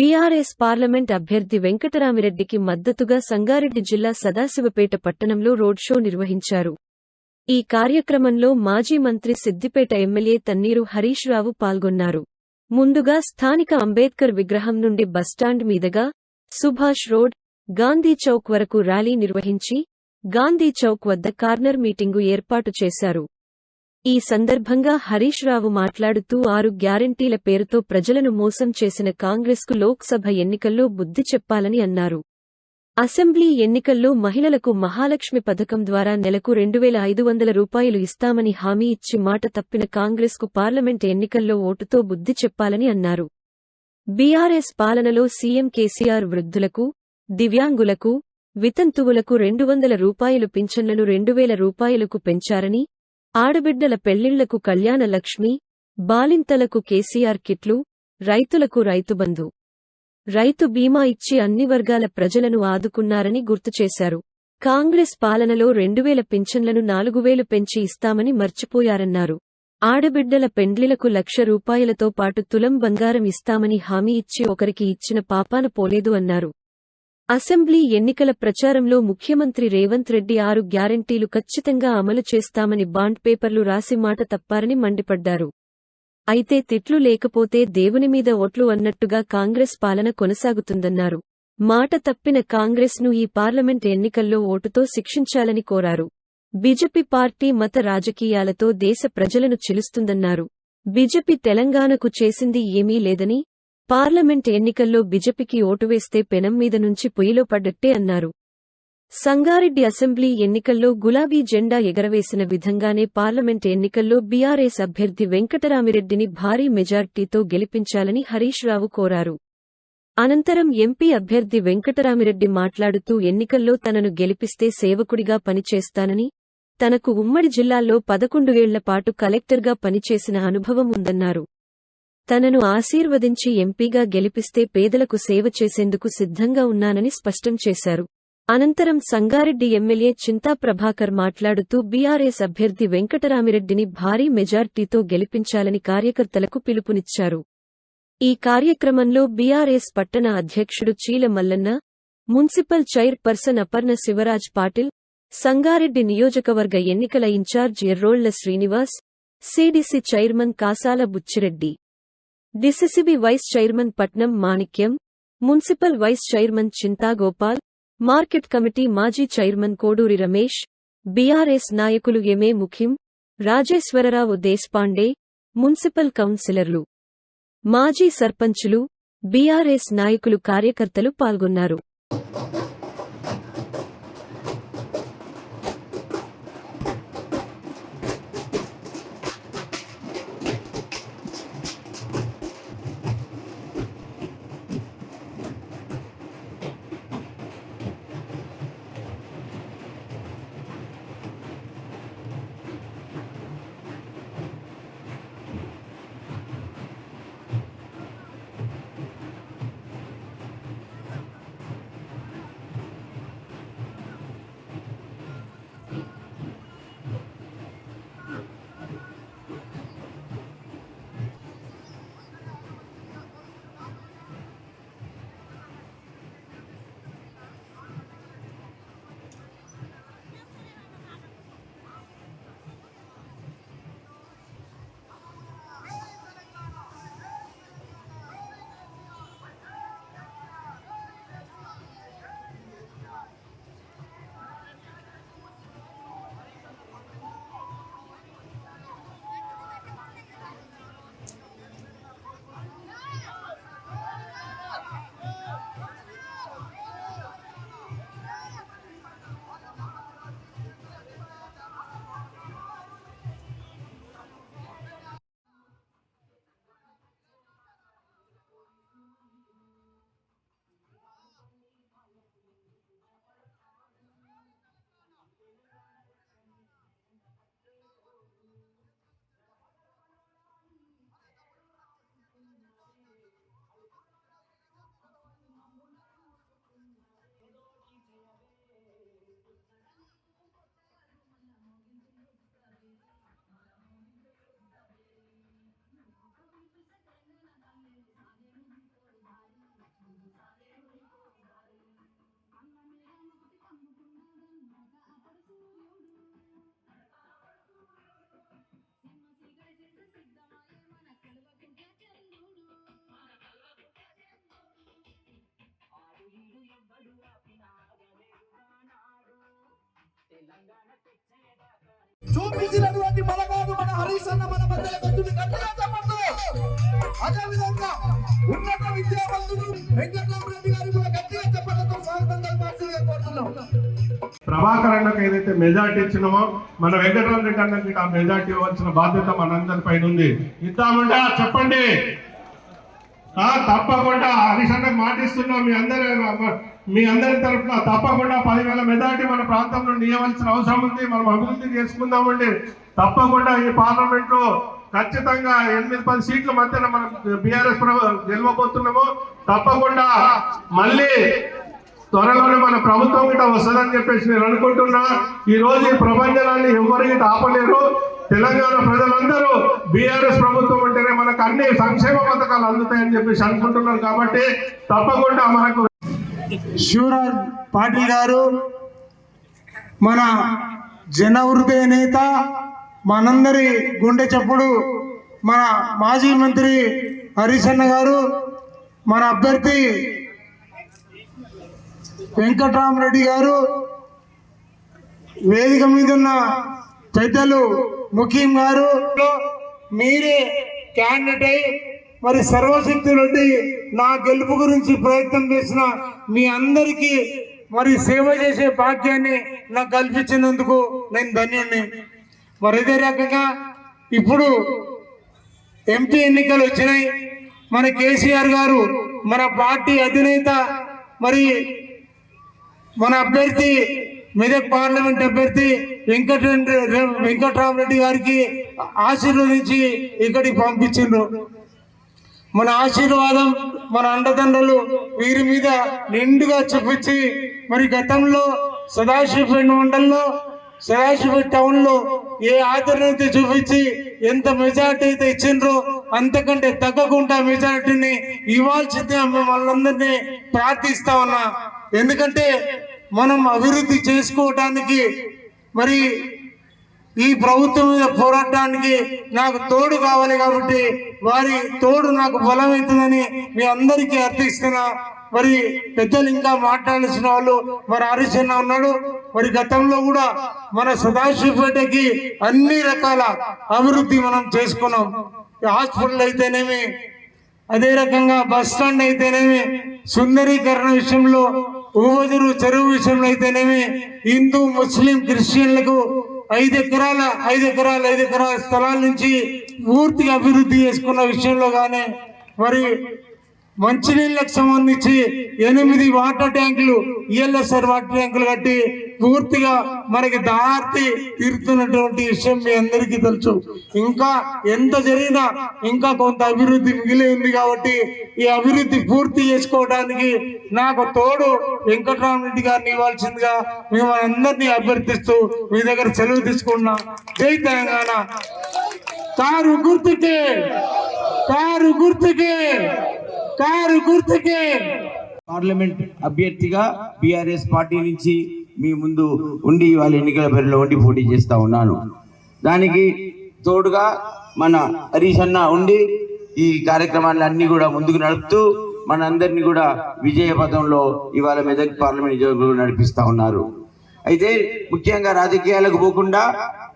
BRS parliament అభ్యర్థి వెంకటరామిరెడ్డికి మద్దతుగా సంగారెడ్డి జిల్లా సదాశివపేట పట్టణంలో రోడ్ షో నిర్వహించారు. ఈ కార్యక్రమంలో మాజీ మంత్రి సిద్దిపేట ఎమ్మెల్యే తన్నీరు హరీష్ రావు పాల్గొన్నారు. ముందుగా స్థానిక అంబేద్కర్ విగ్రహం నుండి బస్టాండ్ మీదుగా సుభాష్ రోడ్ గాంధీ చౌక్ వరకు ర్యాలీ నిర్వహించి గాంధీ చౌక్ వద్ద కార్నర్ మీటింగు ఏర్పాటు చేశారు. ఈ సందర్భంగా హరీష్ రావు మాట్లాడుతూ ఆరు గ్యారంటీల పేరుతో ప్రజలను మోసం చేసిన కాంగ్రెస్కు లోక్సభ ఎన్నికల్లో బుద్ధి చెప్పాలని అన్నారు. అసెంబ్లీ ఎన్నికల్లో మహిళలకు మహాలక్ష్మి పథకం ద్వారా నెలకు రెండు వేల ఐదు వందల రూపాయలు ఇస్తామని హామీ ఇచ్చి మాట తప్పిన కాంగ్రెస్కు పార్లమెంట్ ఎన్నికల్లో ఓటుతో బుద్ధి చెప్పాలని అన్నారు. బీఆర్ఎస్ పాలనలో సీఎం కేసీఆర్ వృద్ధులకు దివ్యాంగులకు వితంతువులకు రెండు వందల రూపాయలు పింఛన్లను రెండు వేల రూపాయలకు పెంచారని ఆడబిడ్డల పెళ్ళిళ్ళకు కళ్యాణ లక్ష్మి బాలింతలకు కేసీఆర్ కిట్లు రైతులకు రైతుబంధు రైతు బీమా ఇచ్చి అన్ని వర్గాల ప్రజలను ఆదుకున్నారని గుర్తుచేశారు కాంగ్రెస్ పాలనలో రెండువేల పింఛన్లను నాలుగువేలు పెంచి ఇస్తామని మర్చిపోయారన్నారు. ఆడబిడ్డల పెండ్లిలకు లక్ష రూపాయలతో పాటు తులం బంగారం ఇస్తామని హామీ ఇచ్చి ఒకరికి ఇచ్చిన పాపాన పోలేదు అన్నారు. అసెంబ్లీ ఎన్నికల ప్రచారంలో ముఖ్యమంత్రి రేవంత్ రెడ్డి ఆరు గ్యారంటీలు ఖచ్చితంగా అమలు చేస్తామని బాండ్ పేపర్లు రాసి మాట తప్పారని మండిపడ్డారు. అయితే తిట్లు లేకపోతే దేవుని మీద ఓట్లు అన్నట్టుగా కాంగ్రెస్ పాలన కొనసాగుతుందన్నారు. మాట తప్పిన కాంగ్రెస్ను ఈ పార్లమెంట్ ఎన్నికల్లో ఓటుతో శిక్షించాలని కోరారు. బీజేపీ పార్టీ మత రాజకీయాలతో దేశ ప్రజలను చిలుస్తుందన్నారు. బీజేపీ తెలంగాణకు చేసింది ఏమీ లేదని పార్లమెంట్ ఎన్నికల్లో బిజెపికి ఓటు వేస్తే పెనం మీద నుంచి పొయ్యిలో పడ్డట్టే అన్నారు. సంగారెడ్డి అసెంబ్లీ ఎన్నికల్లో గులాబీ జెండా ఎగరవేసిన విధంగానే పార్లమెంట్ ఎన్నికల్లో బీఆర్ఎస్ అభ్యర్థి వెంకటరామిరెడ్డిని భారీ మెజార్టీతో గెలిపించాలని హరీష్ రావు కోరారు. అనంతరం ఎంపీ అభ్యర్థి వెంకటరామిరెడ్డి మాట్లాడుతూ ఎన్నికల్లో తనను గెలిపిస్తే సేవకుడిగా పనిచేస్తానని తనకు ఉమ్మడి జిల్లాల్లో పదకొండు ఏళ్ళ పాటు కలెక్టర్గా పనిచేసిన అనుభవం ఉందన్నారు. తనను ఆశీర్వదించి ఎంపీగా గెలిపిస్తే పేదలకు సేవ చేసేందుకు సిద్ధంగా ఉన్నానని స్పష్టం చేశారు. అనంతరం సంగారెడ్డి ఎమ్మెల్యే చింతా ప్రభాకర్ మాట్లాడుతూ బీఆర్ఎస్ అభ్యర్థి వెంకటరామిరెడ్డిని భారీ మెజార్టీతో గెలిపించాలని కార్యకర్తలకు పిలుపునిచ్చారు. ఈ కార్యక్రమంలో బీఆర్ఎస్ పట్టణ అధ్యక్షుడు Cheela Mallanna municipal chairperson Aparna Shivraj Patil Sangareddy నియోజకవర్గ ఎన్నికల in-charge Errolla Srinivas CDC chairman Kasala Buchireddy. DCCB vice chairman Patnam Manikyam municipal vice chairman Chinta Gopal market committee మాజీ చైర్మన్ కోడూరి రమేష్ బీఆర్ఎస్ నాయకులు ఎమే ముఖిం రాజేశ్వరరావు దేశ్పాండే మున్సిపల్ కౌన్సిలర్లు. మాజీ సర్పంచులు బీఆర్ఎస్ నాయకులు కార్యకర్తలు పాల్గొన్నారు. చూపించినటువంటి బలగాడు మన హరీష్ అన్న మన మధ్యలో కొంచెం గట్టిగా చెప్పండి అదే ఉన్నత విద్యావంతుడు వెంకటరామరెడ్డి గారు కూడా గట్టిగా చెప్పడంతో స్వాగతం తెలపాల్సిందిగా కోరుతున్నాం. ప్రభాకర్ అన్నకు ఏదైతే మెజార్టీ ఇచ్చినామో మన వెంకటరామరెడ్డి అన్నకి ఆ మెజార్టీ ఇవ్వాల్సిన బాధ్యత మనందరి పైన ఉంది. ఇద్దామంటే చెప్పండి. తప్పకుండా హరీష్ మాటిస్తున్నాం మీ అందరి మీ అందరి తరఫున తప్పకుండా పదివేల మెజార్టీ మన ప్రాంతం నుండి ఇవ్వాల్సిన అవసరం ఉంది. మనం అభివృద్ధి చేసుకుందామండి. తప్పకుండా ఈ పార్లమెంట్లో ఖచ్చితంగా ఎనిమిది పది సీట్ల మధ్యన మనం బీఆర్ఎస్ గెలవబోతున్నాము. తప్పకుండా మళ్ళీ త్వరలోనే మన ప్రభుత్వం గిట వస్తుందని చెప్పేసి నేను అనుకుంటున్నా. ఈ రోజు ఈ ప్రపంచాన్ని ఎవరు గిట ఆపలేరు. తెలంగాణ ప్రజలందరూ బీఆర్ఎస్ ప్రభుత్వం అంటేనే మనకు అన్ని సంక్షేమ పథకాలు అందుతాయని చెప్పేసి అనుకుంటున్నారు కాబట్టి తప్పకుండా మనకు శివరాజ్ పాటిల్ గారు మన జన హృదయ నేత మనందరి గుండె చప్పుడు మన మాజీ మంత్రి హరిశన్న గారు మన అభ్యర్థి వెంకట్రామరెడ్డి గారు వేదిక మీద ఉన్న పెద్దలు ముఖీం గారు మీరే క్యాండిడేట్ అయి మరి సర్వశక్తులుండి నా గెలుపు గురించి ప్రయత్నం చేసిన మీ అందరికీ మరి సేవ చేసే భాగ్యాన్ని నాకు కల్పించినందుకు నేను ధన్యుణ్ణి. మరి ఇదే రకంగా ఇప్పుడు ఎంపీ ఎన్నికలు వచ్చినాయి. మన కేసీఆర్ గారు మన పార్టీ అధినేత మరి మన అభ్యర్థి మెదక్ పార్లమెంట్ అభ్యర్థి వెంకట వెంకటరామరెడ్డి గారికి ఆశీర్వదించి ఇక్కడికి పంపించిండ్రు. మన ఆశీర్వాదం మన అండదండలు వీరి మీద నిండుగా చూపించి మరి గతంలో సదాశివపేట మండలంలో సదాశివపేట టౌన్లో ఏ ఆదరణ అయితే చూపించి ఎంత మెజార్టీ అయితే ఇచ్చిండ్రో అంతకంటే తగ్గకుండా మెజారిటీని ఇవ్వాల్సిందే మనందరినీ ప్రార్థిస్తా ఉన్నా. ఎందుకంటే మనం అభివృద్ధి చేసుకోవటానికి మరి ఈ ప్రభుత్వం మీద పోరాటానికి నాకు తోడు కావాలి కాబట్టి వారి తోడు నాకు బలమవుతుందని మీ అందరికీ అర్థిస్తున్నా. మరి పెద్దలు ఇంకా మాట్లాడాల్సిన వాళ్ళు మరి హరీశన్న ఉన్నాడు. మరి గతంలో కూడా మన సదాశివపేటకి అన్ని రకాల అభివృద్ధి మనం చేసుకున్నాం. హాస్పిటల్ అయితేనేమి అదే రకంగా బస్ స్టాండ్ అయితేనేమి సుందరీకరణ విషయంలో ఊవదురు చెరువు విషయంలో అయితేనేమి హిందూ ముస్లిం క్రిస్టియన్లకు ఐదు ఎకరాల ఐదు ఎకరాల ఐదు ఎకరాల స్థలాల నుంచి పూర్తిగా అభివృద్ధి చేసుకున్న విషయంలో కానీ మరి మంచినీళ్ళకు సంబంధించి ఎనిమిది వాటర్ ట్యాంకులు ఈఎల్ఎస్ఆర్ వాటర్ ట్యాంకులు కట్టి పూర్తిగా మనకి దారి తీరుతున్నటువంటి విషయం మీ అందరికీ తెలుసు. ఇంకా ఎంత జరిగినా ఇంకా కొంత అభివృద్ధి మిగిలి ఉంది కాబట్టి ఈ అభివృద్ధి పూర్తి చేసుకోవడానికి నాకు తోడు వెంకటరామరెడ్డి గారిని ఇవ్వాల్సిందిగా మేము అందరినీ అభ్యర్థిస్తూ మీ దగ్గర సెలవు తీసుకున్నా. జై తెలంగాణ. కారు గుర్తుకే కారు గుర్తుకే. కారు గుర్తుకే. పార్లమెంట్ అభ్యర్థిగా బీఆర్ఎస్ పార్టీ నుంచి మీ ముందు ఉండి వాళ్ళ ఎన్నికల బరిలో ఉండి పోటీ చేస్తా ఉన్నాను. దానికి తోడుగా మన హరీష్ అన్న ఉండి ఈ కార్యక్రమాన్ని అన్ని కూడా ముందుకు నడుపుతూ మనందరినీ కూడా విజయ పథంలో ఇవాళ మెదక్ పార్లమెంట్ నియోజకవర్గంలో నడిపిస్తా ఉన్నారు. అయితే ముఖ్యంగా రాజకీయాలకు పోకుండా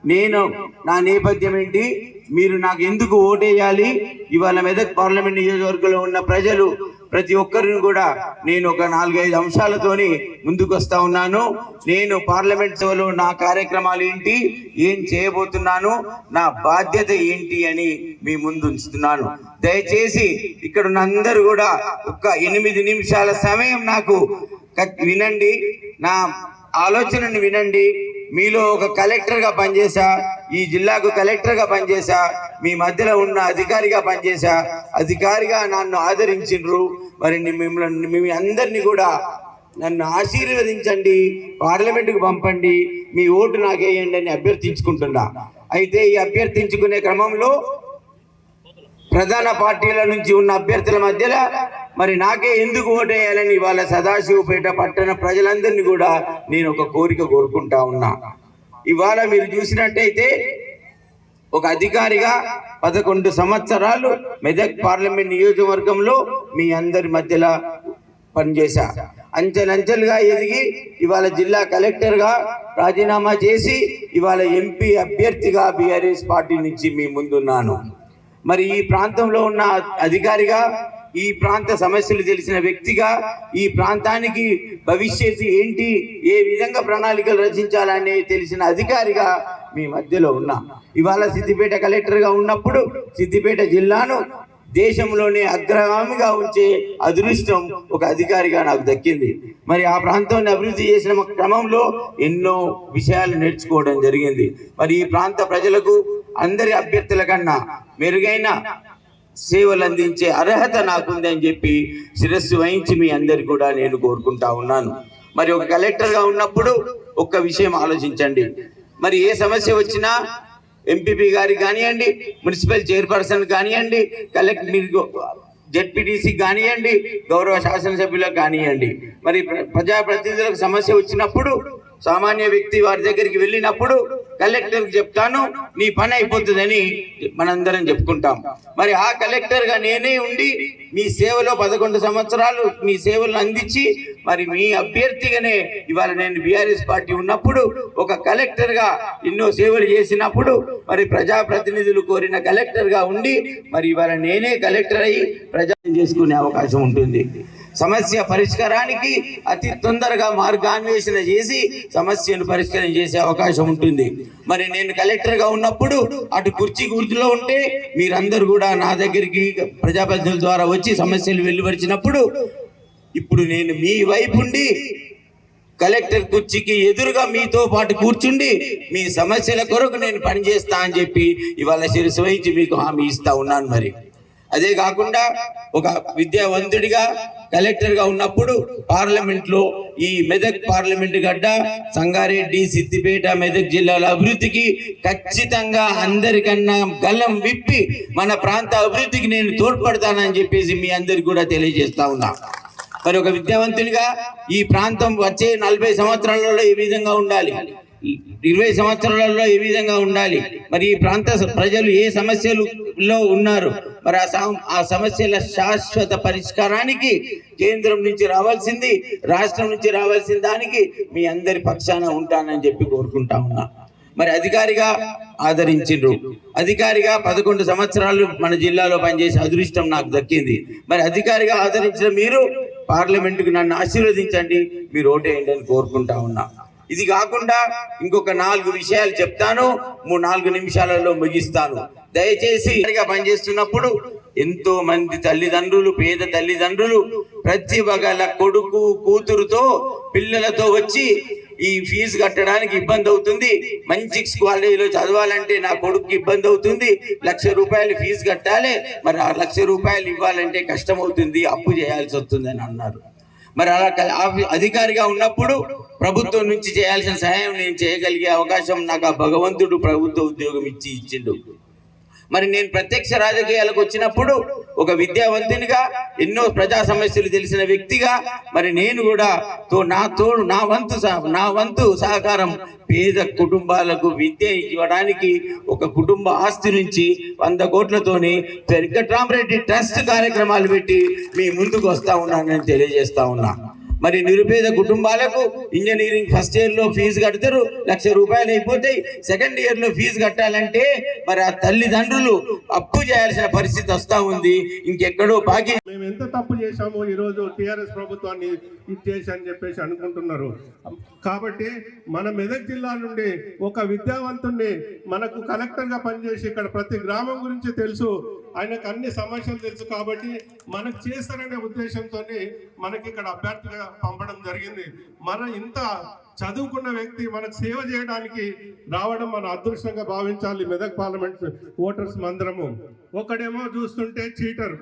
నేను నా నేపథ్యం ఏంటి? మీరు నాకు ఎందుకు ఓటేయాలి? ఇవాళ మెదక్ పార్లమెంట్ నియోజకవర్గంలో ఉన్న ప్రజలు ప్రతి ఒక్కరిని కూడా నేను ఒక నాలుగైదు అంశాలతోని ముందుకు వస్తా ఉన్నాను. నేను పార్లమెంట్ సభలో నా కార్యక్రమాలు ఏంటి? ఏం చేయబోతున్నాను? నా బాధ్యత ఏంటి అని మీ ముందు ఉంచుతున్నాను. దయచేసి ఇక్కడ ఉన్న అందరూ కూడా ఒక ఎనిమిది నిమిషాల సమయం నాకు వినండి. నా ఆలోచనను వినండి. మీలో ఒక కలెక్టర్గా పనిచేసా ఈ జిల్లాకు కలెక్టర్గా పనిచేసా మీ మధ్యలో ఉన్న అధికారిగా పనిచేసా అధికారిగా నన్ను ఆదరించిండ్రు. మరి మిమ్మల్ని మీ అందరినీ కూడా నన్ను ఆశీర్వదించండి పార్లమెంటుకు పంపండి మీ ఓటు నాకేయండి అని అభ్యర్థించుకుంటున్నా. అయితే ఈ అభ్యర్థించుకునే క్రమంలో ప్రధాన పార్టీల నుంచి ఉన్న అభ్యర్థుల మధ్యలో మరి నాకే ఎందుకు ఓటేయాలని ఇవాళ సదాశివపేట పట్టణ ప్రజలందరినీ కూడా నేను ఒక కోరిక కోరుకుంటా ఉన్నా. ఇవాళ మీరు చూసినట్టయితే ఒక అధికారిగా పదకొండు సంవత్సరాలు మెదక్ పార్లమెంట్ నియోజకవర్గంలో మీ అందరి మధ్యలో పనిచేశా. అంచెలంచెలుగా ఎదిగి ఇవాళ జిల్లా కలెక్టర్గా రాజీనామా చేసి ఇవాళ ఎంపీ అభ్యర్థిగా బీఆర్ఎస్ పార్టీ నుంచి మీ ముందున్నాను. మరి ఈ ప్రాంతంలో ఉన్న అధికారిగా ఈ ప్రాంత సమస్యలు తెలిసిన వ్యక్తిగా ఈ ప్రాంతానికి భవిష్యత్తు ఏంటి ఏ విధంగా ప్రణాళికలు రచించాలని తెలిసిన అధికారిగా మీ మధ్యలో ఉన్నా. ఇవాళ సిద్దిపేట కలెక్టర్గా ఉన్నప్పుడు సిద్దిపేట జిల్లాను దేశంలోనే అగ్రగామిగా ఉంచే అదృష్టం ఒక అధికారిగా నాకు దక్కింది. మరి ఆ ప్రాంతాన్ని అభివృద్ధి చేసిన క్రమంలో ఎన్నో విషయాలు నేర్చుకోవడం జరిగింది. మరి ఈ ప్రాంత ప్రజలకు అందరి అభ్యర్థుల కన్నా మెరుగైన సేవలు అందించే అర్హత నాకుంది అని చెప్పి శిరస్సు వహించి మీ అందరు కూడా నేను కోరుకుంటా ఉన్నాను. మరి ఒక కలెక్టర్గా ఉన్నప్పుడు ఒక్క విషయం ఆలోచించండి. మరి ఏ సమస్య వచ్చినా ఎంపీపీ గారికి కానివ్వండి మున్సిపల్ చైర్పర్సన్ కానివ్వండి కలెక్టర్ మీరు జెడ్పీటీసీ కానివ్వండి గౌరవ శాసనసభ్యులకు కానివ్వండి. మరి ప్రజాప్రతినిధులకు సమస్య వచ్చినప్పుడు సామాన్య వ్యక్తి వారి దగ్గరికి వెళ్ళినప్పుడు కలెక్టర్కి చెప్తాను నీ పని అయిపోతుందని మనందరం చెప్పుకుంటాం. మరి ఆ కలెక్టర్గా నేనే ఉండి మీ సేవలో పదకొండు సంవత్సరాలు మీ సేవలను అందించి మరి మీ అభ్యర్థిగానే ఇవాళ నేను బీఆర్ఎస్ పార్టీ ఉన్నప్పుడు ఒక కలెక్టర్గా ఎన్నో సేవలు చేసినప్పుడు మరి ప్రజాప్రతినిధులు కోరిన కలెక్టర్గా ఉండి మరి ఇవాళ నేనే కలెక్టర్ అయ్యి ప్రజా చేసుకునే అవకాశం ఉంటుంది. సమస్య పరిష్కారానికి అతి తొందరగా మార్గాన్వేషణ చేసి సమస్యను పరిష్కారం చేసే అవకాశం ఉంటుంది. మరి నేను కలెక్టర్గా ఉన్నప్పుడు అటు కుర్చీ గుర్తులో ఉంటే మీరందరూ కూడా నా దగ్గరికి ప్రజాప్రతినిధుల ద్వారా వచ్చి సమస్యలు వెలువరిచినప్పుడు ఇప్పుడు నేను మీ వైపు ఉండి కలెక్టర్ కుర్చీకి ఎదురుగా మీతో పాటు కూర్చుండి మీ సమస్యల కొరకు నేను పనిచేస్తా అని చెప్పి ఇవాళ శిరసు వహించి మీకు హామీ ఇస్తా ఉన్నాను మరి. అదే కాకుండా ఒక విద్యావంతుడిగా కలెక్టర్గా ఉన్నప్పుడు పార్లమెంట్లో ఈ మెదక్ పార్లమెంట్ గడ్డ సంగారెడ్డి సిద్దిపేట మెదక్ జిల్లాల అభివృద్ధికి ఖచ్చితంగా అందరికన్నా గల్లం విప్పి మన ప్రాంత అభివృద్ధికి నేను తోడ్పడతానని చెప్పేసి మీ అందరికి కూడా తెలియజేస్తా ఉన్నా. మరి ఒక విద్యావంతునిగా ఈ ప్రాంతం వచ్చే నలభై సంవత్సరాలలో ఏ విధంగా ఉండాలి? ఇరవై సంవత్సరాలలో ఏ విధంగా ఉండాలి? మరి ఈ ప్రాంత ప్రజలు ఏ సమస్యలలో ఉన్నారు? మరి ఆ ఆ సమస్యల శాశ్వత పరిష్కారానికి కేంద్రం నుంచి రావాల్సింది రాష్ట్రం నుంచి రావాల్సిన దానికి మీ అందరి పక్షాన ఉంటానని చెప్పి కోరుకుంటా ఉన్నా. మరి అధికారిగా ఆదరించిండ్రు. అధికారిగా పదకొండు సంవత్సరాలు మన జిల్లాలో పనిచేసే అదృష్టం నాకు దక్కింది. మరి అధికారిగా ఆదరించిన మీరు పార్లమెంటుకు నన్ను ఆశీర్వదించండి. మీరు ఓటేయండి అని కోరుకుంటా ఉన్నా. ఇది కాకుండా ఇంకొక నాలుగు విషయాలు చెప్తాను. మూడు నాలుగు నిమిషాలలో ముగిస్తాను. దయచేసి అధికారిగా పనిచేస్తున్నప్పుడు ఎంతో మంది తల్లిదండ్రులు పేద తల్లిదండ్రులు ప్రతి గల కొడుకు కూతురుతో పిల్లలతో వచ్చి ఈ ఫీజు కట్టడానికి ఇబ్బంది అవుతుంది. మంచి కాలేజీలో చదవాలంటే నా కొడుకు ఇబ్బంది అవుతుంది. లక్ష రూపాయలు ఫీజు కట్టాలి. మరి ఆ లక్ష రూపాయలు ఇవ్వాలంటే కష్టం అవుతుంది అప్పు చేయాల్సి వస్తుంది అని అన్నారు. మరి అలా అధికారిగా ఉన్నప్పుడు ప్రభుత్వం నుంచి చేయాల్సిన సహాయం నేను చేయగలిగే అవకాశం నాకు ఆ భగవంతుడు ప్రభుత్వ ఉద్యోగం ఇచ్చి ఇచ్చిండు. మరి నేను ప్రత్యక్ష రాజకీయాలకు వచ్చినప్పుడు ఒక విద్యావంతునిగా ఎన్నో ప్రజా సమస్యలు తెలిసిన వ్యక్తిగా మరి నేను కూడా తో నా తోడు నా వంతు సహ- నా వంతు సహకారం పేద కుటుంబాలకు విద్య ఇవ్వడానికి ఒక కుటుంబ ఆస్తి నుంచి వంద కోట్లతోని వెంకట్రామరెడ్డి ట్రస్ట్ కార్యక్రమాలు పెట్టి మీ ముందుకు వస్తా ఉన్నానని తెలియజేస్తా ఉన్నా. మరి నిరుపేద కుటుంబాలకు ఇంజనీరింగ్ ఫస్ట్ ఇయర్లో ఫీజు కడతారు లక్ష రూపాయలు అయిపోతాయి. సెకండ్ ఇయర్లో ఫీజు కట్టాలంటే మరి ఆ తల్లిదండ్రులు అప్పు చేయాల్సిన పరిస్థితి వస్తా ఉంది. ఇంకెక్కడో బాకీ మేము ఎంత తప్పు చేశామో ఈరోజు టీఆర్ఎస్ ప్రభుత్వాన్ని ఇచ్చేసి చేసి అని చెప్పేసి అనుకుంటున్నారు. కాబట్టి మన మెదక్ జిల్లా నుండి ఒక విద్యావంతుణ్ణి మనకు కలెక్టర్గా పనిచేసి ఇక్కడ ప్రతి గ్రామం గురించి తెలుసు. ఆయనకు అన్ని సమస్యలు తెలుసు కాబట్టి మనకు చేస్తారనే ఉద్దేశంతో మనకి ఇక్కడ అభ్యర్థిగా పంపడం జరిగింది. మన ఇంత చదువుకున్న వ్యక్తి మనకు సేవ చేయడానికి రావడం మన అదృష్టంగా భావించాలి మెదక్ పార్లమెంట్ ఓటర్స్ మందరము. ఒకడేమో చూస్తుంటే చీటర్.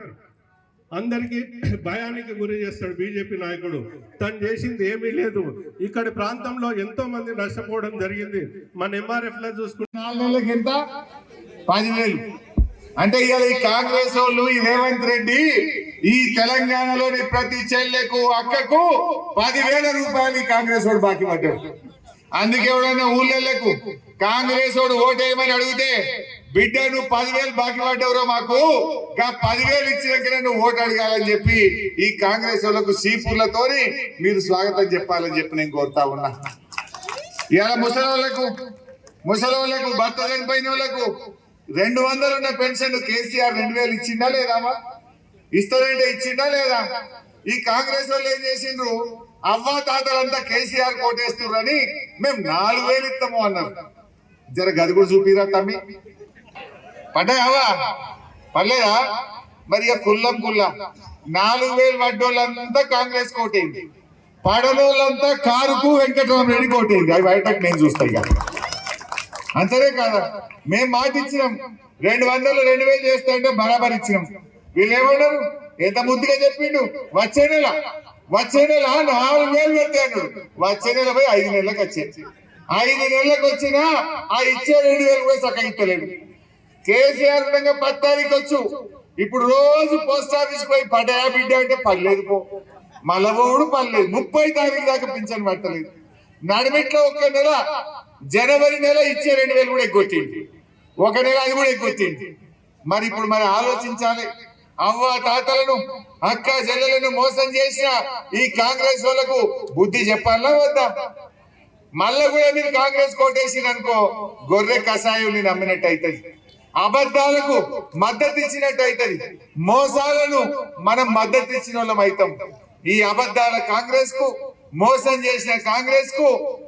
అందరికి భయానికి గురి చేస్తాడు బీజేపీ నాయకుడు. తను చేసింది ఏమీ లేదు. ఇక్కడి ప్రాంతంలో ఎంతో మంది నష్టపోవడం జరిగింది. మన ఎంఆర్ఎఫ్లో చూసుకుంటే నాలుగు ఎంత? పదివేలు. అంటే ఇవాళ ఈ కాంగ్రెస్ వాళ్ళు ఈ రేవంత్ రెడ్డి ఈ తెలంగాణలోని ప్రతి చెల్లెకు అక్కకు పదివేల రూపాయలు ఈ కాంగ్రెస్ వాడు బాకీ పడ్డాడు. అందుకే ఎవడైనా ఊళ్ళకు కాంగ్రెస్ వాడు ఓటేయమని అడిగితే బిడ్డ నువ్వు పదివేలు బాకీ పడ్డవరో మాకు. పదివేలు ఇచ్చినాకనే నువ్వు ఓటు అడగాలని చెప్పి ఈ కాంగ్రెస్ వాళ్ళకు సీపూర్లతోని మీరు స్వాగతం చెప్పాలని చెప్పి నేను కోరుతా ఉన్నా. ఇలా ముసలి వాళ్ళకు భర్త చనిపోయిన వాళ్ళకు రెండు వందలు ఉన్న పెన్షన్ కేసీఆర్ రెండు వేలు ఇచ్చిందా లేదామా ఇస్తానంటే ఇచ్చిందా లేదా? ఈ కాంగ్రెస్ వాళ్ళు ఏం చేసిండ్రు? అవ్వ తాతలంతా కేసీఆర్ కోటేస్తున్నారు అని మేము నాలుగు వేలు ఇస్తాము అన్నారు. జర గదుగుడు చూపిరా తమ్మి. పడ్డాయావా పర్లేదా మరి ఇక కుల్లం కుల్ల. నాలుగు వేలు పడ్డోళ్ళంతా కాంగ్రెస్ కోటేంది. పడనోళ్ళంతా కారుకు వెంకటరామరెడ్డి కోటేంది. అవి బయటకు నేను చూస్తా ఇక. అంతనే కాదా? మేము మాట ఇచ్చినాం. రెండు వందలు రెండు వేలు చేస్తా అంటే బరాబర్ ఇచ్చినాం. వీళ్ళు ఏమన్నారు? ఎంత ముద్దుగా చెప్పిండు? వచ్చే నెల వచ్చే నెల నాలుగు వేలు పెట్టాడు వచ్చే నెల పోయి ఐదు నెలలకు వచ్చేది ఐదు నెలలకు వచ్చినా ఆ ఇచ్చే రెండు వేలు కూడా చక్కగా కేసీఆర్ ఉండగా పది తారీఖు వచ్చు. ఇప్పుడు రోజు పోస్ట్ ఆఫీస్ పోయి పడ్డాయా బిడ్డ అంటే పర్లేదు పో. మలవోడు పర్లేదు. ముప్పై తారీఖు దాకా పింఛన్ పట్టలేదు నడిమిట్లో ఒక నెల జనవరి నెల ఇచ్చే రెండు వేలు కూడా ఎగ్గొట్టింది. ఒక నెల అది కూడా ఎగ్గొట్టింది. మరి ఇప్పుడు మరి ఆలోచించాలి. అవ్వ తాతలను అక్క చెల్లెలను మోసం చేసిన ఈ కాంగ్రెస్ వాళ్ళకు బుద్ధి చెప్పాలా వద్దా? మళ్ళా కూడా మీరు కాంగ్రెస్ కోటేసిన అనుకో గొర్రె కషాయం నమ్మినట్టు అవుతుంది అబద్ధాలకు మద్దతు ఇచ్చినట్టు అవుతుంది. మోసాలను మనం మద్దతు ఇచ్చిన వాళ్ళం అవుతాం. ఈ అబద్ధాల కాంగ్రెస్కు మోసం చేసిన కాంగ్రెస్కు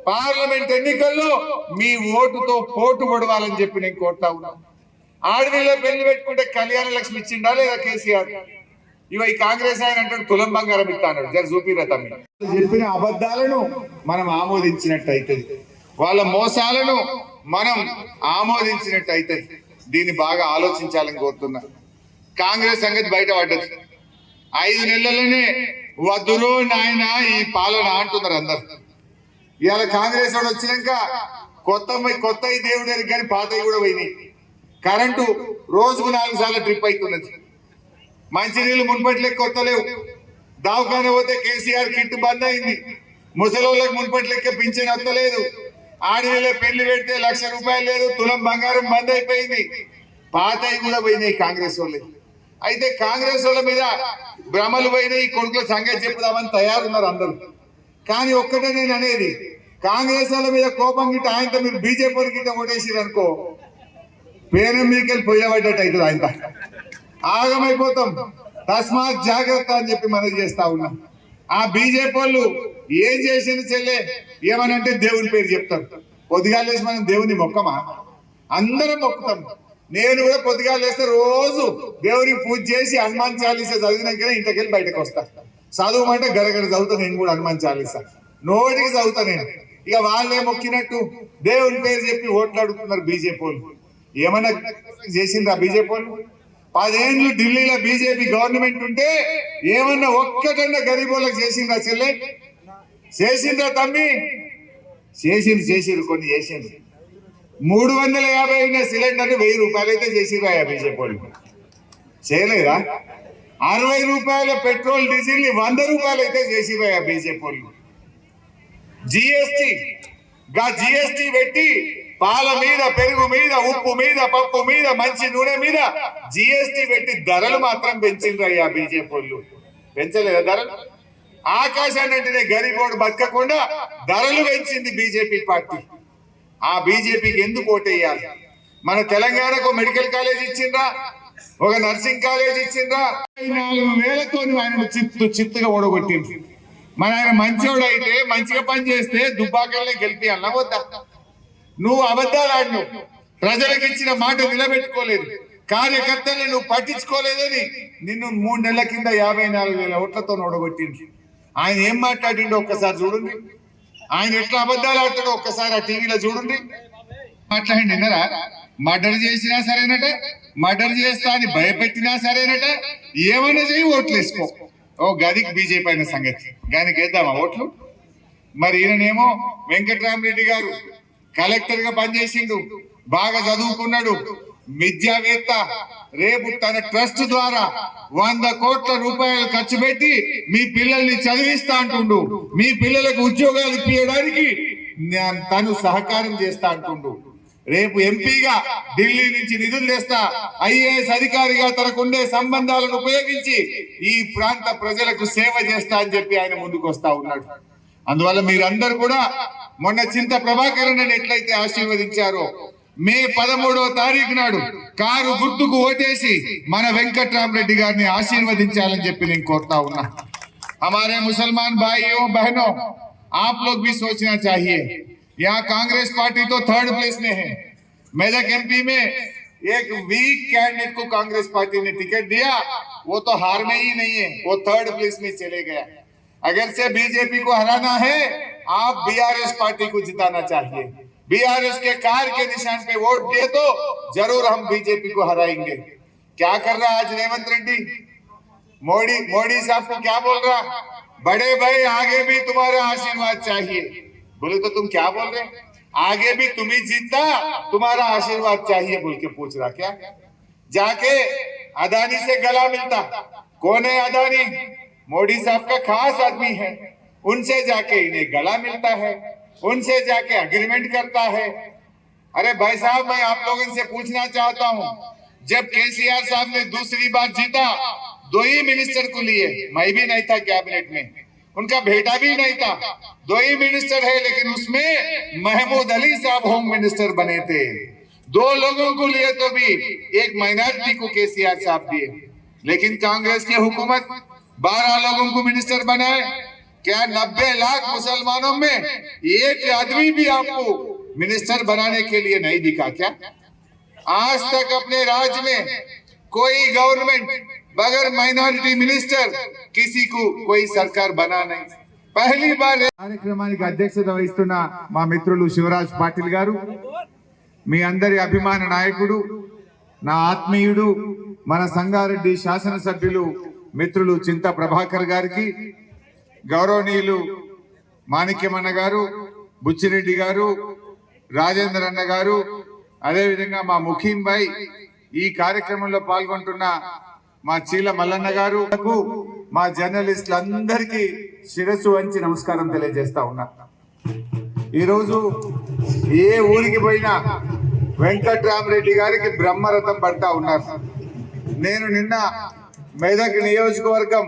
పార్లమెంట్ ఎన్నికల్లో మీ ఓటుతో పోటు పడవాలని చెప్పి నేను కోరుతా ఉన్నా. ఆడవిలో పెళ్ళి పెట్టుకుంటే కళ్యాణ లక్ష్మి ఇచ్చిండా లేదా కేసీఆర్? ఇవ ఈ కాంగ్రెస్ ఆయన అంటాడు తులం బంగారం ఇస్తా అన్నాడు. జర చూపిరా చెప్పిన అబద్ధాలను మనం ఆమోదించినట్టు అవుతుంది. వాళ్ళ మోసాలను మనం ఆమోదించినట్టు అవుతుంది. దీన్ని బాగా ఆలోచించాలని కోరుతున్నా. కాంగ్రెస్ సంగతి బయటపడ్డది ఐదు నెలలనే వద్దురు నాయన ఈ పాలన అంటున్నారు అందరు. ఇవాళ కాంగ్రెస్ వాడు వచ్చినాక కొత్త కొత్త దేవుడు కానీ పాతవి కూడా పోయినాయి. కరెంటు రోజుకు నాలుగు సార్లు ట్రిప్ అవుతున్నది మంచినీళ్ళు మున్పట్లే లెక్క కొత్త లేవు దావఖాన పోతే కేసీఆర్ కిట్ బంద్ అయింది. ముసలి వాళ్ళకి లెక్క పింఛన్ వస్తలేదు. ఆడవిలో పెళ్ళి పెడితే లక్ష రూపాయలు లేదు తులం బంగారం బంద్ అయిపోయింది. పాతవి కూడా పోయినాయి కాంగ్రెస్ వాళ్ళు అయితే కాంగ్రెస్ వాళ్ళ మీద భ్రమలు పోయినాయి కొడుకుల సంగతి చెప్పుదామని తయారున్నారు అందరూ. కానీ ఒక్కటే నేను అనేది కాంగ్రెస్ వాళ్ళ మీద కోపం గిట్ట ఆయనతో మీరు బీజేపీ గిట్ట ఓటేసిరు అనుకో పేరం మీకెళ్ళి పోయేబడ్డట్టు అవుతుంది ఆయన ఆగమైపోతాం. తస్మాత్ జాగ్రత్త అని చెప్పి మనం చేస్తా ఉన్నా. ఆ బీజేపీ వాళ్ళు ఏం చేసింది చెల్లె? ఏమనంటే దేవుని పేరు చెప్తారు. పొద్దుగాలేసి మనం దేవుని మొక్కమా? అందరం మొక్కుతాం. నేను కూడా పొద్దుగాలేస్తే రోజు దేవునికి పూజ చేసి హనుమాన్ చాలీసా చదివినాకనే ఇంటికెళ్ళి బయటకు వస్తా. చదువుమంటే గడగడ చదువుతా నేను కూడా హనుమాన్ చాలీసా. నోటికి చదువుతా నేను. ఇక వాళ్ళే మొక్కినట్టు దేవుని పేరు చెప్పి ఓట్లు అడుగుతున్నారు బీజేపీ వాళ్ళు. ఏమన్నా చేసిండ్రా బీజేపీ వాళ్ళు? పదేళ్ళు ఢిల్లీలో బీజేపీ గవర్నమెంట్ ఉంటే ఏమన్నా ఒక్కటన్నా గరీబ్ వాళ్ళకి చేసిందా చెల్లె? చేసిండ్రా తమ్మి? చేసిండ్రు చేసిండ్రు కొన్ని చేసిండ్రు. మూడు వందల యాభై ఉన్న సిలిండర్ని వెయ్యి రూపాయలు అయితే చేసిరా యాభై వాళ్ళు. చేయలేదా? అరవై రూపాయల పెట్రోల్ డీజిల్ని వంద రూపాయలు అయితే చేసిరా యాభై వాళ్ళు. జిఎస్టి గా జిఎస్టి పెట్టి పాల మీద పెరుగు మీద ఉప్పు మీద పప్పు మీద మంచి నూనె మీద జిఎస్టి పెట్టి ధరలు మాత్రం పెంచిండ్రయ్యా బీజేపీ వాళ్ళు. పెంచలేదా ధరలు? ఆకాశాన్ని అంటేనే గరీబోడు బతకకుండా ధరలు పెంచింది బీజేపీ పార్టీ. ఆ బీజేపీకి ఎందుకు ఓటేయాలి? మన తెలంగాణకు మెడికల్ కాలేజ్ ఇచ్చిండ్రా? ఒక నర్సింగ్ కాలేజ్ ఇచ్చిండ్రా? నాలుగు వేలతో ఆయన చిత్తు చిత్తుగా ఓడగొట్టింది మన ఆయన మంచోడు అయితే మంచిగా పని చేస్తే దుబ్బాకల్లే గెలిపియాలన్నా వద్దా? నువ్వు అబద్ధాలు ఆడినావు. ప్రజలకు ఇచ్చిన మాట నిలబెట్టుకోలేదు. కార్యకర్తల్ని నువ్వు పట్టించుకోలేదని నిన్ను మూడు నెలల కింద యాభై నాలుగు వేల ఓట్లతో ఓడగొట్టింది ఆయన ఏం మాట్లాడిండో ఒక్కసారి చూడండి. ఆయన ఎట్లా అబద్ధాలు ఆడుతాడో ఒక్కసారి ఆ టీవీలో చూడండి. మాట్లాడండి విన్నరా? మర్డర్ చేసినా సరేనట మర్డర్ చేస్తా అని భయపెట్టినా సరేనట ఏమైనా చేయి ఓట్లు వేసుకో ఓ గదికి బీజేపీ అయిన సంగతి. గానికి వేద్దామా ఓట్లు? మరి ఈయననేమో వెంకటరామరెడ్డి గారు కలెక్టర్గా పనిచేసిండు బాగా చదువుకున్నాడు విద్యావేత్త రేపు తన ట్రస్ట్ ద్వారా వంద కోట్ల రూపాయలు ఖర్చు పెట్టి మీ పిల్లల్ని చదివిస్తా అంటుండు. మీ పిల్లలకు ఉద్యోగాలు ఇప్పించడానికి తను సహకారం చేస్తా అంటుండు. రేపు ఎంపీగా ఢిల్లీ నుంచి నిధులు తెస్తా ఐఏఎస్ అధికారిగా తనకుండే సంబంధాలను ఉపయోగించి ఈ ప్రాంత ప్రజలకు సేవ చేస్తా అని చెప్పి ఆయన ముందుకు వస్తా ఉన్నాడు. అందువల్ల మీరందరూ కూడా మొన్న చింత ప్రభాకరన్ ఎట్లయితే ఆశీర్వదించారో మే పదమూడవ తారీఖు నాడు కారు గుర్తుకు ఓటేసి మన వెంకట్రామరెడ్డి గారిని ఆశీర్వదించాలని చెప్పి నేను కోరుతా ఉన్నా हमारे मुसलमान भाइयों बहनों आप लोग भी सोचना चाहिए यहाँ कांग्रेस पार्टी तो थर्ड प्लेस में है मेदक एमपी में एक वीक कैंडिडेट को कांग्रेस पार्टी ने टिकट दिया वो तो हार में ही नहीं है वो थर्ड प्लेस में चले गया अगर से बीजेपी को हराना है आप बीआरएस पार्टी को जिताना चाहिए बीआरएस के कार के निशान पे वोट दिए तो ज़रूर हम बीजेपी को हराएँगे। क्या कर रहा आज रेवंत रेड्डी? मोदी मोदी साहब को क्या बोल रहा? बड़े भाई, आगे भी तुम्हारा आशीर्वाद चाहिए। बोले तो तुम क्या बोल रहे? आगे भी तुम ही जीतता तुम्हारा आशीर्वाद चाहिए, बोल के पूछ रहा क्या? जाके अदानी से गला मिलता। कौन है अदानी? मोदी साहब का खास आदमी है। उनसे जाके इन्हें गला मिलता है। उनसे जाके अग्रीमेंट करता है। अरे भाई साहब, मैं आप लोगों से पूछना चाहता हूँ। जब केसीआर साहब ने दूसरी बार जीता, दो ही मिनिस्टर को लिए। मैं भी नहीं था कैबिनेट में। उनका बेटा भी नहीं था। दो ही मिनिस्टर है, लेकिन उसमें महमूद अली साहब होम मिनिस्टर बने थे। दो लोगों को लिए तो भी एक माइनॉरिटी को केसीआर साहब दिए। लेकिन कांग्रेस की हुकूमत बारह लोगों को मिनिस्टर बनाए। क्या नब्बे लाख मुसलमानों में एक आदमी भी आपको मिनिस्टर बनाने के लिए नहीं दिखा क्या आज तक अपने राज्य में कोई गवर्नमेंट बगैर माइनॉरिटी मिनिस्टर किसी को कोई सरकार बना नहीं पहली बार కార్యక్రమానికి అధ్యక్షత వహిస్తున్న మా మిత్రులు శివరాజ్ పాటిల్ గారు మీ అందరి అభిమాన నాయకుడు నా ఆత్మీయుడు మన సంగారెడ్డి శాసనసభ్యులు మిత్రులు చింత ప్రభాకర్ గారికి గౌరవనీయులు మాణిక్యమన్న గారు బుచ్చిరెడ్డి గారు రాజేందర్ అన్న గారు అదేవిధంగా మా ముఖీంభాయ్ ఈ కార్యక్రమంలో పాల్గొంటున్న మా చీల మల్లన్న గారు మా జర్నలిస్టులందరికీ శిరస్సు వంచి నమస్కారం తెలియజేస్తా ఉన్నా. ఈరోజు ఏ ఊరికి పోయినా వెంకట్రామరెడ్డి గారికి బ్రహ్మరథం పడతా ఉన్నారు. నేను నిన్న మెదక్ నియోజకవర్గం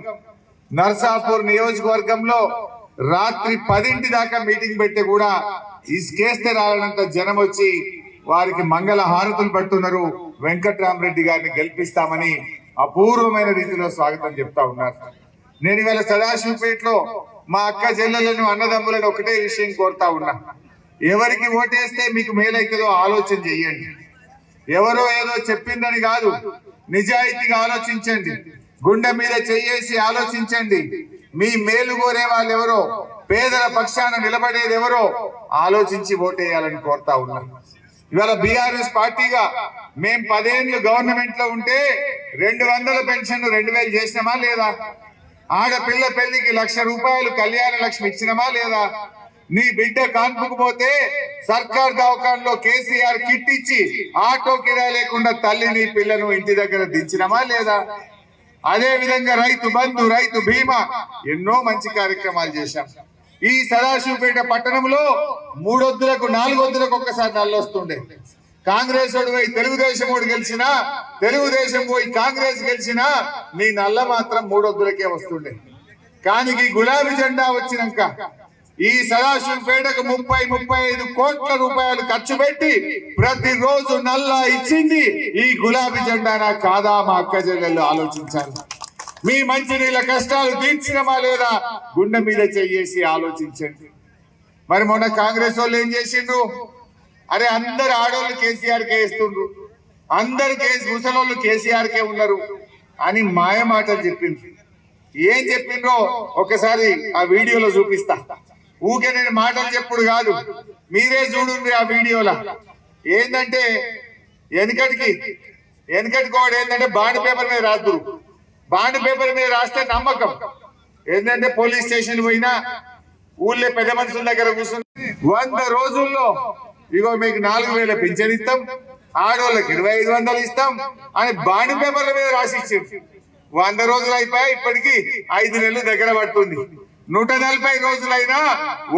నర్సాపూర్ నియోజకవర్గంలో రాత్రి పదింటి దాకా మీటింగ్ పెడితే కూడా ఇసుకేస్తే రాలనంత జనం వచ్చి వారికి మంగళ హారతులు పడుతున్నారు. వెంకట్రామరెడ్డి గారిని గెలిపిస్తామని అపూర్వమైన రీతిలో స్వాగతం చెప్తా ఉన్నారు. నేను ఇవాళ సదాశివపేటలో మా అక్క చెల్లెలను అన్నదమ్ములను ఒకటే విషయం కోరుతా ఉన్నా. ఎవరికి ఓటేస్తే మీకు మేలైతుందో ఆలోచన చెయ్యండి. ఎవరో ఏదో చెప్పిందని కాదు నిజాయితీగా ఆలోచించండి. గుండె మీద చెయ్యేసి ఆలోచించండి. మీ మేలు కోరే వాళ్ళు ఎవరో పేదల పక్షాన నిలబడేది ఎవరో ఆలోచించి ఓటేయాలని కోరుతా ఉన్నా. ఇవాళ బీఆర్ఎస్ పార్టీగా మేం పదేళ్ళు గవర్నమెంట్లో ఉంటే రెండు వందల పెన్షన్ రెండు వేలు చేసినామా లేదా? ఆడపిల్ల పెళ్ళికి లక్ష రూపాయలు కళ్యాణ లక్ష్మి ఇచ్చినమా లేదా? నీ బిడ్డ కాన్పుకు పోతే సర్కార్ దవాఖాన్లో కేసీఆర్ కిట్ ఇచ్చి ఆటో కిరాయి లేకుండా తల్లిని పిల్లను ఇంటి దగ్గర దించినమా లేదా? అదే విధంగా రైతు బంధు రైతు బీమా ఎన్నో మంచి కార్యక్రమాలు చేశాం. ఈ సదాశివపేట పట్టణంలో మూడొద్దులకు నాలుగొద్దులకు ఒక్కసారి నల్లొస్తుండే. కాంగ్రెస్ వాడు పోయి తెలుగుదేశం వాడు గెలిచినా తెలుగుదేశం పోయి కాంగ్రెస్ గెలిచినా నీ నల్ల మాత్రం మూడొద్దులకే వస్తుండే. కానీ గులాబీ జెండా వచ్చినాక ఈ సదాశివపేటకు ముప్పై ముప్పై ఐదు కోట్ల రూపాయలు ఖర్చు పెట్టి ప్రతిరోజు నల్లా ఇచ్చింది ఈ గులాబీ జెండానా కాదా మా అక్క చెల్లెళ్ళు ఆలోచించాలి. మీ మంచినీళ్ళ కష్టాలు తీర్చినమా లేదా గుండె మీద చెయ్యేసి ఆలోచించండి. మరి మొన్న కాంగ్రెస్ వాళ్ళు ఏం చేసిండ్రు? అరే అందరు ఆడోళ్ళు కేసీఆర్ కే ఇస్తుండ్రు అందరు కేసు ముసలోళ్ళు కేసీఆర్ కే ఉన్నారు అని మాయ మాటలు చెప్పిండ్రు. ఏం చెప్పిండ్రో ఒకసారి ఆ వీడియోలో చూపిస్తా. ఊకే నేను మాటలు చెప్పుడు కాదు. మీరే చూడండి ఆ వీడియోలో. ఏంటంటే వెనకటికి వెనకటికోడు ఏంటంటే బాండ్ పేపర్ మీద రాదురు బాండ్ పేపర్ మీద రాస్తే నమ్మకం. ఏంటంటే పోలీస్ స్టేషన్ పోయినా ఊళ్ళో పెద్ద మనుషుల దగ్గర కూర్చుని వంద రోజుల్లో ఇగో మీకు నాలుగు వేల పింఛన్ ఇస్తాం ఆడవాళ్ళకి ఇరవై ఐదు వందలు ఇస్తాం అని బాండ్ పేపర్ల మీద రాసి ఇచ్చారు వంద రోజులు అయిపోయి ఇప్పటికి ఐదు నెలలు దగ్గర పడుతుంది. నూట నలభై రోజులైనా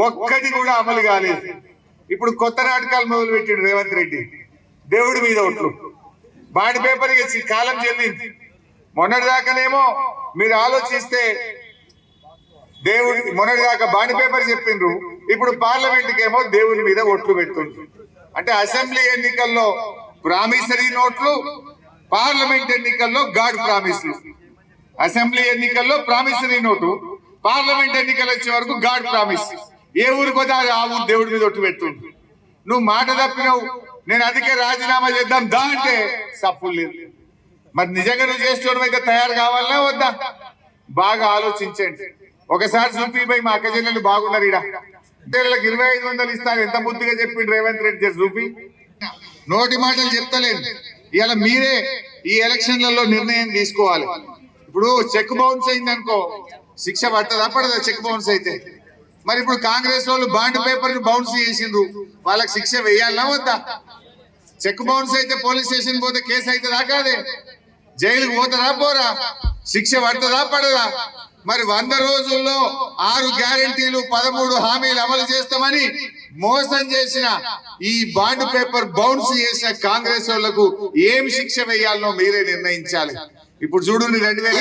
ఒక్కటి కూడా అమలు కాలేదు. ఇప్పుడు కొత్త నాటకాలు మొదలు పెట్టిండు రేవంత్ రెడ్డి. దేవుడి మీద ఒట్లు బాండ్ పేపర్ ఇచ్చి కాలం చెల్లింది. మొన్నటిదాకానేమో మీరు ఆలోచిస్తే దేవుడి మొన్నటిదాకా బాండ్ పేపర్ చెప్పిండ్రు. ఇప్పుడు పార్లమెంట్కి ఏమో దేవుని మీద ఒట్లు పెడుతుండ్రు. అంటే అసెంబ్లీ ఎన్నికల్లో ప్రామిసరీ నోట్లు పార్లమెంట్ ఎన్నికల్లో గాడ్ ప్రామిస్లు అసెంబ్లీ ఎన్నికల్లో ప్రామిసరీ నోటు. పార్లమెంట్ ఎన్నికలు వచ్చే వరకు గాడ్ ప్రామిస్. ఏ ఊరికి పోతే ఆ ఊరు దేవుడి మీద ఒట్టు పెడుతుంది. నువ్వు మాట తప్పినావు నేను అందుకే రాజీనామా చేద్దాం దా అంటే సప్పులు లేదు. మరి నిజంగా నువ్వు చేసుకోవడం అయితే తయారు కావాలనే వద్దా? బాగా ఆలోచించండి. ఒకసారి చూపిపోయి మా అక్క చెల్లెలు బాగున్నారు ఇడ అంటే వీళ్ళకి ఇరవై ఐదు వందలు ఇస్తారు ఎంత ముద్దుగా చెప్పిండు రేవంత్ రెడ్డి చేసి చూపి. నోటి మాటలు చెప్తలేదు ఇలా మీరే ఈ ఎలక్షన్లలో నిర్ణయం తీసుకోవాలి. ఇప్పుడు చెక్ బౌన్స్ అయింది అనుకో శిక్ష పడుతుందా? పడదా? చెక్ బౌన్స్ అయితే. మరి ఇప్పుడు కాంగ్రెస్ వాళ్ళు బాండ్ పేపర్ బౌన్స్ చేసిండ్రు. వాళ్ళకి శిక్ష వేయాలనా వద్దా? చెక్ బౌన్స్ అయితే పోలీస్ స్టేషన్ పోతే కేసు అవుతుందా కాదే జైలుకు పోతారా? పోరా. శిక్ష పడుతుందా? పడదా. మరి వంద రోజుల్లో ఆరు గ్యారెంటీలు పదమూడు హామీలు అమలు చేస్తామని మోసం చేసిన ఈ బాండ్ పేపర్ బౌన్స్ చేసిన కాంగ్రెస్ వాళ్ళకు ఏం శిక్ష వేయాలనో మీరే నిర్ణయించాలి. ఇప్పుడు చూడండి రెండు వేల